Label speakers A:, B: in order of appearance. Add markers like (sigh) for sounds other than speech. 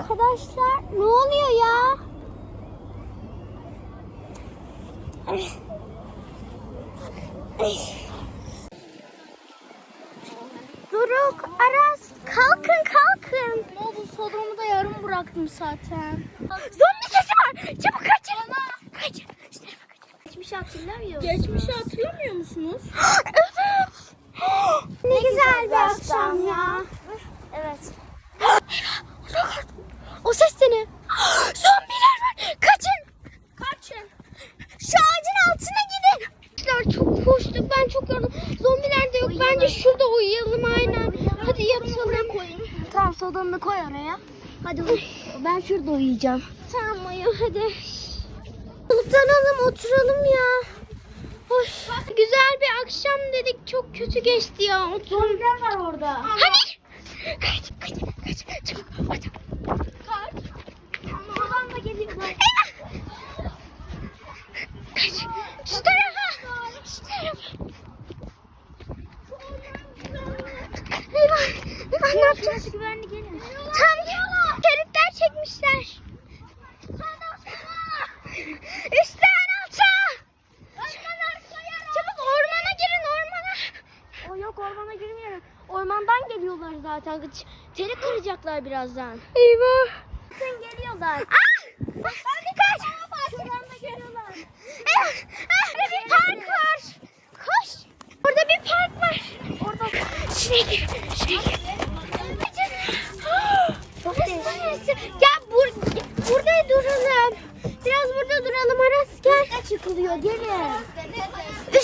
A: Arkadaşlar ne oluyor ya? Ay. Ay. Doruk, Aras kalkın kalkın.
B: Ne oldu? Sodumu da yarım bıraktım zaten.
A: Zombi sesi var. Çabuk kaçın. Kaçın. İşte
B: Geçmişi hatırlamıyor Geçmişi hatırlamıyor musunuz? (gasps)
A: evet. (gasps) ne güzel bir akşam ya.
B: Evet.
A: O ses de ne? Zombiler var. Kaçın.
B: Kaçın.
A: Şu ağacın altına gidin. Arkadaşlar çok koştuk. Ben çok yoruldum. Bence şurada uyuyalım aynen. Hadi yatalım.
B: koyayım. Tamam sodanı koy oraya. Hadi uyu. ben şurada uyuyacağım.
A: Tamam uyu hadi. Uzanalım oturalım ya. Oy, güzel bir akşam dedik. Çok kötü geçti ya.
B: Zombiler var orada.
A: Hadi. Kaç kaç kaç. Çabuk. Hadi.
B: Kaç. Sodan da geliyorlar.
A: Eyvah. Kaç. Şu tarafa. Şu tarafa. Eyvah. Yapacağız?
B: Güvenli gelin.
A: Tam Feritler çekmişler. Üstten alça. Çabuk ormana girin ormana.
B: O yok ormana girmeyelim. Ormandan geliyorlar zaten. Teni kıracaklar birazdan.
A: Eyvah.
B: Bakın geliyorlar.
A: Ah! Hadi kaç.
B: Şuradan da geliyorlar.
A: Ah, ah, bir park var. Koş. Orada bir park var.
B: Orada
A: Şuraya gir. Şuraya gir.
B: takılıyor gelin.